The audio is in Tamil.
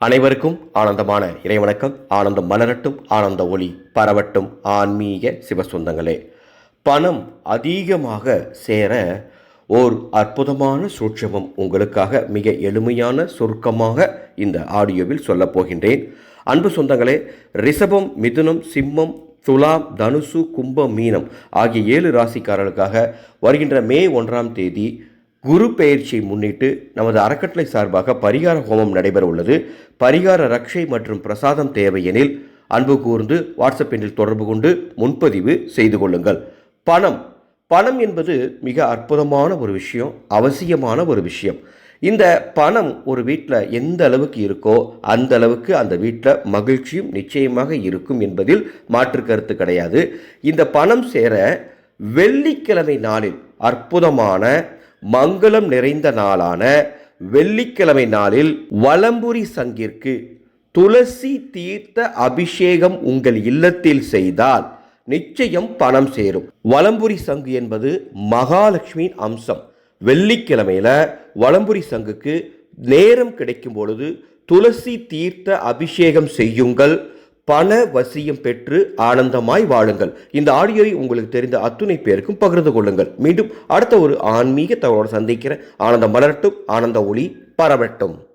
அனைவருக்கும் ஆனந்தமான இறைவணக்கம் ஆனந்தம் மலரட்டும் ஆனந்த ஒளி பரவட்டும். ஆன்மீக சிவசொந்தங்களே பணம் அதிகமாக சேர ஓர் அற்புதமான சூட்சமம் உங்களுக்காக மிக எளிமையான சுருக்கமாக இந்த ஆடியோவில் சொல்லப் போகின்றேன். அன்பு சொந்தங்களே ரிஷபம் மிதுனம் சிம்மம் துலாம் தனுசு கும்பம் மீனம் ஆகிய ஏழு ராசிக்காரர்களுக்காக வருகின்ற மே ஒன்றாம் தேதி குரு பெயர்ச்சியை முன்னிட்டு நமது அறக்கட்டளை சார்பாக பரிகார ஹோமம் நடைபெற உள்ளது. பரிகார ரக்ஷை மற்றும் பிரசாதம் தேவையெனில் அன்பு கூர்ந்து வாட்ஸ்அப் எண்ணில் தொடர்பு கொண்டு முன்பதிவு செய்து கொள்ளுங்கள். பணம். பணம் என்பது மிக அற்புதமான ஒரு விஷயம் அவசியமான ஒரு விஷயம். இந்த பணம் ஒரு வீட்டில் எந்த அளவுக்கு இருக்கோ அந்த அளவுக்கு அந்த வீட்டில் மகிழ்ச்சியும் நிச்சயமாக இருக்கும் என்பதில் மாற்று கருத்து கிடையாது. இந்த பணம் சேர வெள்ளிக்கிழமை நாளில் அற்புதமான மங்களம் நிறைந்த நாளான வெள்ளிக்கிழமை நாளில் வலம்புரி சங்கிற்கு துளசி தீர்த்த அபிஷேகம் உங்கள் இல்லத்தில் செய்தால் நிச்சயம் பணம் சேரும். வலம்புரி சங்கு என்பது மகாலட்சுமியின் அம்சம். வெள்ளிக்கிழமையில வலம்புரி சங்குக்கு நேரம் கிடைக்கும் பொழுது துளசி தீர்த்த அபிஷேகம் செய்யுங்கள். பண வசியம் பெற்று ஆனந்தமாய் வாழுங்கள். இந்த ஆடியோவை உங்களுக்கு தெரிந்த அத்துணை பேருக்கும் பகிர்ந்து கொள்ளுங்கள். மீண்டும் அடுத்த ஒரு ஆன்மீக தகவலோடு சந்திக்கிற ஆனந்தம் மலரட்டும். ஆனந்த ஒளி பரவட்டும்.